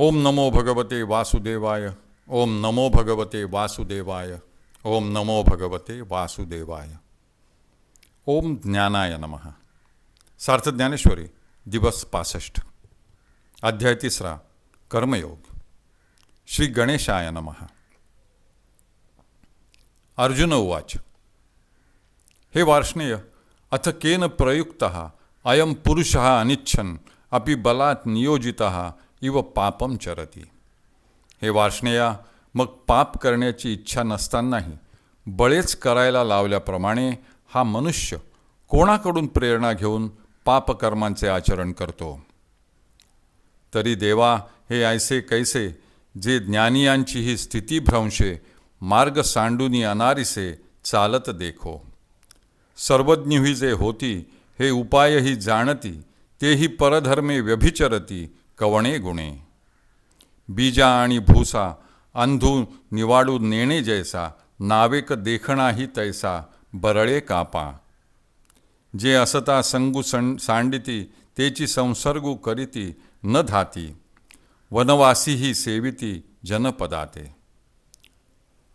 ओम नमो भगवते वासुदेवाय, ओम नमो भगवते वासुदेवाय, ओम नमो भगवते वासुदेवाय। ओम ज्ञानाय नमः। सार्थ ज्ञानेश्वरी, दिवस पासष्ट। अध्याय तिसरा, कर्मयोग। श्री गणेशाय नमः। अर्जुन उवाच। हे वार्ष्णेय, अथ केन प्रयुक्त अयम पुरुष अनिच्छन, अपि बलात् नियोजित इव पापम चरती। हे वार्ष्णेया मग पाप करण्याची इच्छा नसतानाही बळेच करायला लावल्याप्रमाणे हा मनुष्य कोणाकडून प्रेरणा घेऊन पापकर्मांचे आचरण करतो? तरी देवा हे ऐसे कैसे जे ज्ञानियांची ही स्थितीभ्रंशे मार्ग सांडूनी अनारिसे चालत देखो। सर्वज्ञ ही जे होती हे उपायही जाणती तेही परधर्मे व्यभिचरती कवणे गुणे. बीजा आणि भूसा अंधू निवाडू नेणे जैसा नावेक देखणाही तैसा बरळे कापा. जे असता संगू सं सांडिती तेची संसर्गू करीती न धाती. वनवासी ही सेविती जनपदाते.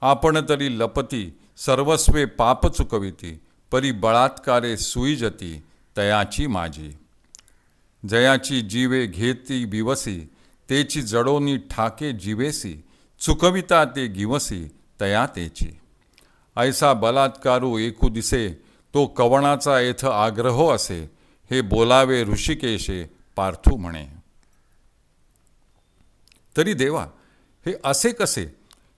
आपण तरी लपती सर्वस्वे पाप चुकविती परी बळात्कारे सुईजती तयाची माझी. जयाची जीवे घेती बिवसी तेची जडोनी ठाके जीवेसी चुकविता ते गिवसी तया तेची. ऐसा बलात्कारू एकू दिसे तो कवणाचा येथ आग्रहो असे हे बोलावे ऋषिकेशे पार्थू म्हणे. तरी देवा हे असे कसे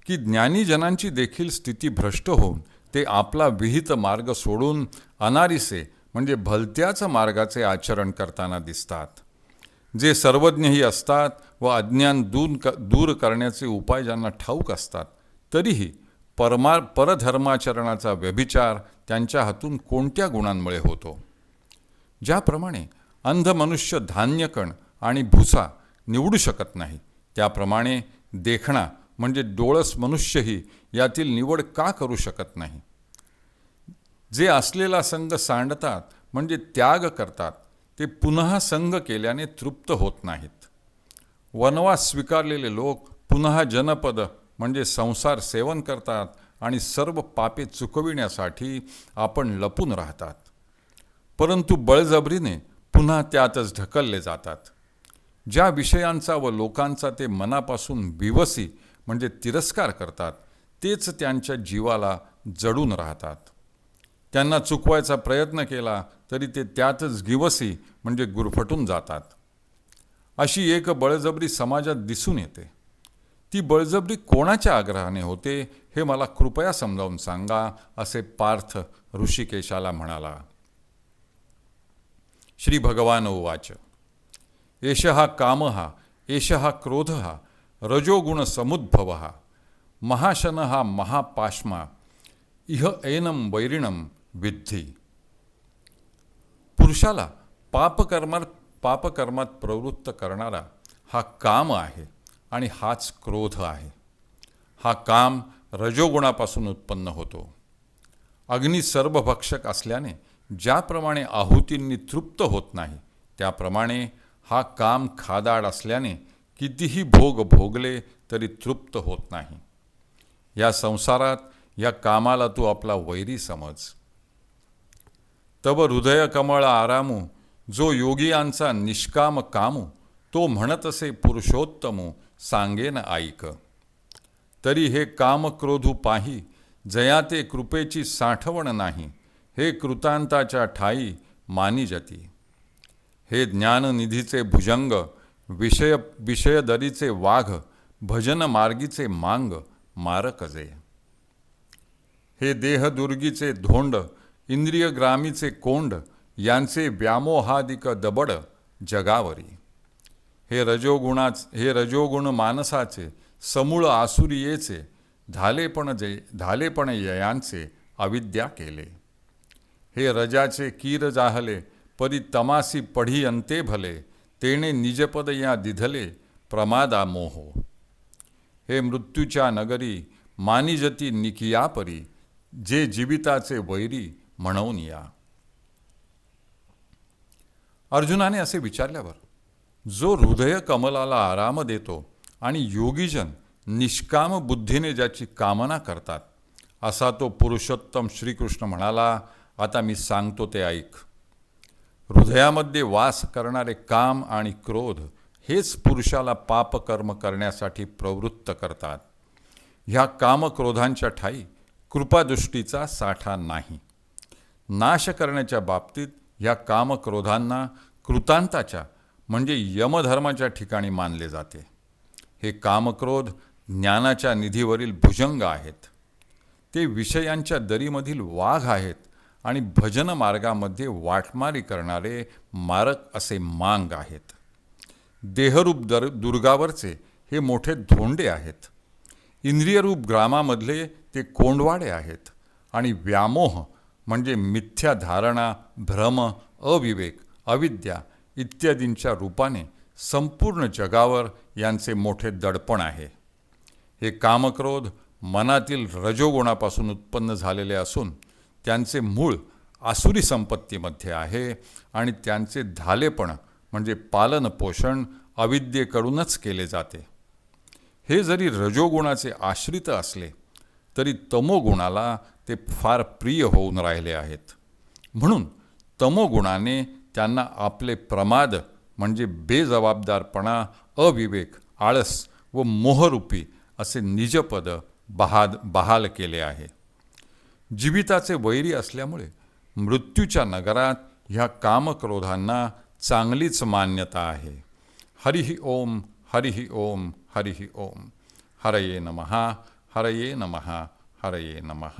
की ज्ञानीजनांची देखील स्थिती भ्रष्ट होऊन ते आपला विहित मार्ग सोडून अनारिसे म्हणजे भलत्याच मार्गाचे आचरण करताना दिसतात. जे सर्वज्ञही असतात व अज्ञान दूर क दूर करण्याचे उपाय ज्यांना ठाऊक असतात तरीही परमा परधर्माचरणाचा व्यभिचार त्यांच्या हातून कोणत्या गुणांमुळे होतो? ज्याप्रमाणे अंध मनुष्य धान्यकण आणि भुसा निवडू शकत नाही त्याप्रमाणे देखणा म्हणजे डोळस मनुष्यही यातील निवड का करू शकत नाही? जे असलेला संघ सांडतात म्हणजे त्याग करतात ते पुन्हा संघ केल्याने तृप्त होत नाहीत. वनवास स्वीकारलेले लोक पुन्हा जनपद म्हणजे संसार सेवन करतात आणि सर्व पापे चुकविण्यासाठी आपण लपून राहतात. परंतु बळजबरीने पुन्हा त्यातच ढकलले जातात. ज्या विषयांचा व लोकांचा ते मनापासून विवसी म्हणजे तिरस्कार करतात तेच त्यांच्या जीवाला जडून राहतात. त्यांना चुकवायचा प्रयत्न केला तरी ते त्यातच गिवसी म्हणजे गुरफटून जातात. अशी एक बळजबरी समाजात दिसून येते. ती बळजबरी कोणाच्या आग्रहाने होते हे मला कृपया समजावून सांगा असे पार्थ ऋषिकेशाला म्हणाला. श्री भगवान उवाच. एष हा काम हा एष हा क्रोध हा रजोगुण समुद्भव हा महाशन हा महापाश्मा इह ऐनम वैरिणम विद्धी. पुरुषाला पापकर्मात पापकर्मात प्रवृत्त करणारा हा काम आहे आणि हाच क्रोध आहे. हा काम रजोगुणापासून उत्पन्न होतो. अग्नी सर्वभक्षक असल्याने ज्याप्रमाणे आहुतींनी तृप्त होत नाही त्याप्रमाणे हा काम खादाड असल्याने कितीही भोग भोगले तरी तृप्त होत नाही. या संसारात या कामाला तू आपला वैरी समज. तव हृदय कमळ आरामू जो योगियांचा निष्काम कामू तो म्हणत असे पुरुषोत्तमू सांगेन ऐक. तरी हे काम क्रोधू पाही जया ते कृपेची साठवण नाही हे कृतांताच्या ठाई मानी जती. हे ज्ञाननिधीचे भुजंग विषय विषयदरीचे वाघ भजन मार्गीचे मांग मारकजे. हे देहदुर्गीचे धोंड इंद्रियग्रामीचे कोंड यांचे व्यामोहादिक दबड जगावरी. हे रजोगुणाच हे रजोगुण मानसाचे समूळ आसुरियेचे धालेपण जे धालेपण ययांचे अविद्या केले. हे रजाचे कीर जाहले परी तमासी पढी अंते भले तेणे निजपद या दिधले प्रमादा मोहो. हे मृत्यूच्या नगरी मानिजती निकियापरी जे जीविताचे वैरी म्हणवून या. अर्जुनाने असे विचारल्यावर जो हृदय कमलाला आराम देतो आणि योगीजन निष्काम बुद्धीने ज्याची कामना करतात असा तो पुरुषोत्तम श्रीकृष्ण म्हणाला आता मी सांगतो ते ऐक. हृदयामध्ये वास करणारे काम आणि क्रोध हेच पुरुषाला पापकर्म करण्यासाठी प्रवृत्त करतात. ह्या कामक्रोधांच्या ठाई कृपादृष्टीचा साठा नाही. नाश करण्याच्या बाबतीत ह्या कामक्रोधांना कृतांताच्या म्हणजे यमधर्माच्या ठिकाणी मानले जाते. हे कामक्रोध ज्ञानाच्या निधीवरील भुजंग आहेत. ते विषयांच्या दरीमधील वाघ आहेत आणि भजन मार्गामध्ये वाटमारी करणारे मारक असे मांग आहेत. देहरूप दर दुर्गावरचे हे मोठे धोंडे आहेत. इंद्रियरूप ग्रामामधले ते कोंडवाडे आहेत आणि व्यामोह म्हणजे मिथ्या धारणा भ्रम अविवेक अविद्या इत्यादींच्या रूपाने संपूर्ण जगावर यांचे मोठे दडपण आहे. हे कामक्रोध मनातील रजोगुणापासून उत्पन्न झालेले असून त्यांचे मूळ आसुरी संपत्तीमध्ये आहे आणि त्यांचे धालेपण म्हणजे पालन पोषण अविद्येकडूनच केले जाते. हे जरी रजोगुणाचे आश्रित असले तरी तमोगुणाला ते फार प्रिय होऊन राहिले आहेत. म्हणून तमोगुणाने त्यांना आपले प्रमाद म्हणजे बेजबाबदारपणा अविवेक आळस व मोहरूपी असे निजपद बहाद बहाल केले आहे. जीविताचे वैरी असल्यामुळे मृत्यूच्या नगरात ह्या कामक्रोधांना चांगलीच मान्यता आहे. हरिही ओम हरिही ओम हरिही ओम. हरये नमः हरये नमहा हरये नमः